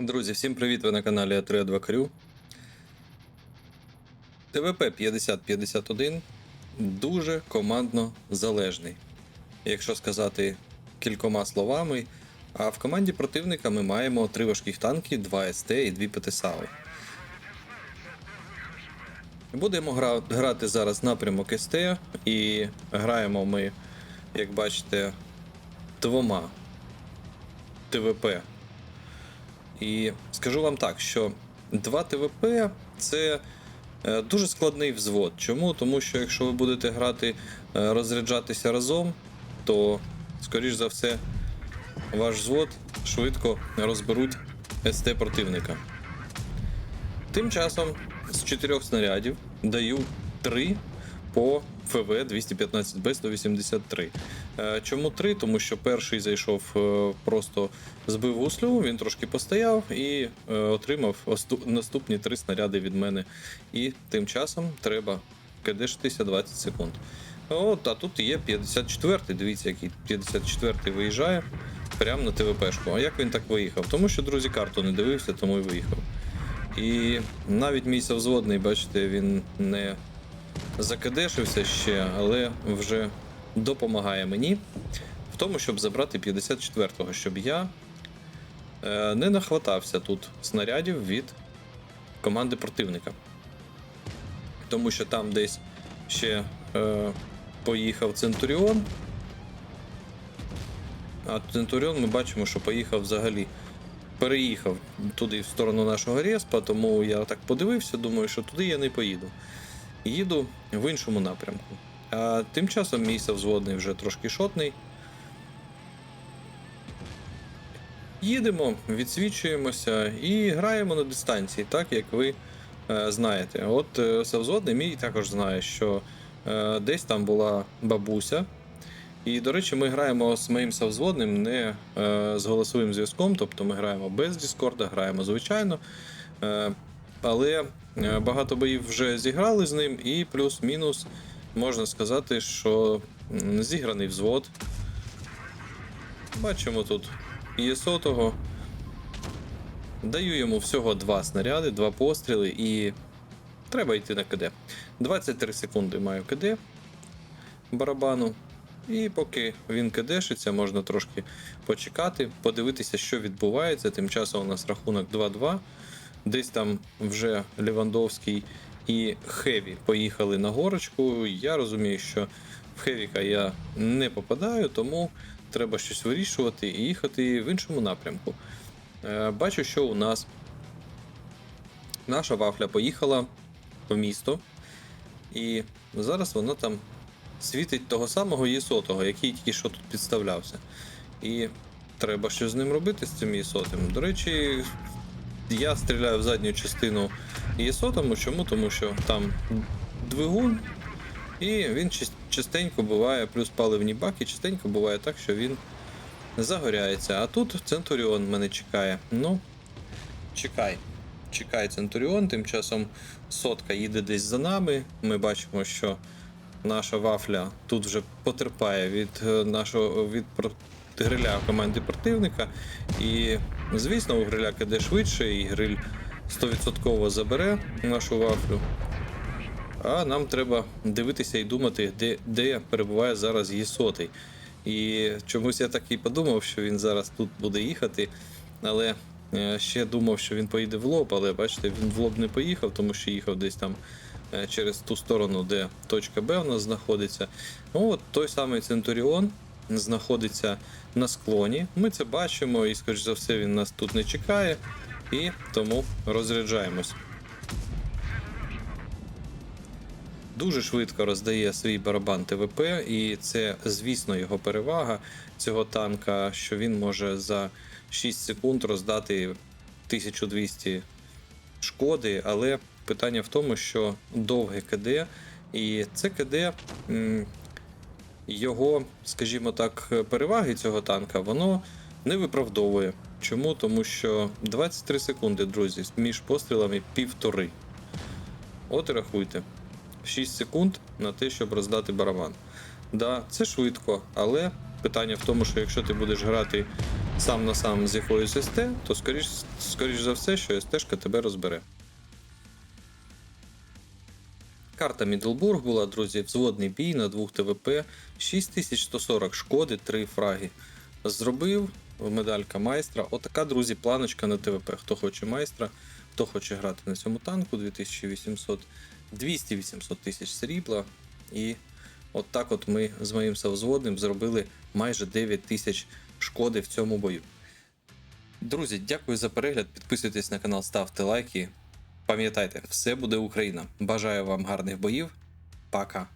Друзі, всім привіт! Ви на каналі А32 Крю. ТВП 5051 дуже командно залежний. Якщо сказати кількома словами, а в команді противника ми маємо три важких танки, 2 СТ і 2 ПТСАУ. Будемо гра- грати зараз напрямок СТ і граємо ми, як бачите, двома ТВП і скажу вам так, що 2 ТВП це е, дуже складний взвод. Чому? Тому що якщо ви будете грати, е, розряджатися разом, то, скоріш за все, ваш взвод швидко розберуть СТ противника. Тим часом з 4 снарядів даю 3 по ФВ 215Б 183. Е, Чому 3? Тому що перший зайшов е, просто збив гуслю, він трошки постояв і е, отримав наступні 3 снаряди від мене. І тим часом треба кидешитися 20 секунд. От, а тут є 54-й. Дивіться, який 54-й виїжджає прямо на ТВПшку. А як він так виїхав? Тому що, друзі, карту не дивився, тому і виїхав. І навіть мій совзводний, бачите, він не закидешився ще, але вже допомагає мені в тому, щоб забрати 54-го, щоб я е, не нахватався тут снарядів від команди противника. Тому що там десь ще е, поїхав Центуріон. А Центуріон ми бачимо, що поїхав взагалі. Переїхав туди в сторону нашого респа, тому я так подивився, думаю, що туди я не поїду. Їду в іншому напрямку. А тим часом мій взводний вже трошки шотний. Їдемо, відсвічуємося і граємо на дистанції, так як ви е, знаєте. От е, Савзводний мій також знає, що е, десь там була бабуся. І, до речі, ми граємо з моїм совзводним не е, з голосовим зв'язком, тобто ми граємо без Діскорда, граємо звичайно. Е, але е, багато боїв вже зіграли з ним, і плюс-мінус можна сказати, що зіграний взвод. Бачимо тут є сотого. Даю йому всього два снаряди, два постріли, і треба йти на КД. 23 секунди маю КД барабану. І поки він кидешиться, можна трошки почекати, подивитися, що відбувається. Тим часом у нас рахунок 2-2. Десь там вже Лівандовський і Хеві поїхали на горочку. Я розумію, що в Хевіка я не попадаю, тому треба щось вирішувати і їхати в іншому напрямку. Е, Бачу, що у нас наша вафля поїхала в місто, і зараз вона там світить того самого ЄСотого, який тільки що тут підставлявся. І треба щось з ним робити з цим ЄСотим. До речі, я стріляю в задню частину ЄСотому. Чому? Тому що там двигун, і він частенько буває, плюс паливні баки, частенько буває так, що він загоряється. А тут Центуріон мене чекає. Ну, чекай. Чекай Центуріон, тим часом сотка їде десь за нами. Ми бачимо, що наша вафля тут вже потерпає від е, нашого від гриля команди противника. І, звісно, у гриля киде швидше, і гриль 100% забере нашу вафлю. А нам треба дивитися і думати, де, де перебуває зараз її сотий. І чомусь я так і подумав, що він зараз тут буде їхати, але е, ще думав, що він поїде в лоб, але бачите, він в лоб не поїхав, тому що їхав десь там е, через ту сторону, де точка Б у нас знаходиться. Ну, от той самий Центуріон знаходиться на склоні. Ми це бачимо, і, скоріш за все, він нас тут не чекає, і тому розряджаємось. Дуже швидко роздає свій барабан ТВП, і це, звісно, його перевага цього танка, що він може за 6 секунд роздати 1200 шкоди, але питання в тому, що довге КД, і це КД, його, скажімо так, переваги цього танка, воно не виправдовує. Чому? Тому що 23 секунди, друзі, між пострілами півтори. От і рахуйте. 6 секунд на те, щоб роздати барабан. Да, це швидко, але питання в тому, що якщо ти будеш грати сам на сам з якоюсь СТ, то скоріш, скоріш за все, що СТ-шка тебе розбере. Карта Мідлбург була, друзі, взводний бій на двох ТВП, 6140 шкоди, 3 фраги. Зробив медалька майстра. Отака, друзі, планочка на ТВП. Хто хоче майстра, хто хоче грати на цьому танку 2800, 200-800 тисяч срібла. І от так от ми з моїм совзводним зробили майже 9 тисяч шкоди в цьому бою. Друзі, дякую за перегляд. Підписуйтесь на канал, ставте лайки. Пам'ятайте, все буде Україна. Бажаю вам гарних боїв. Пока.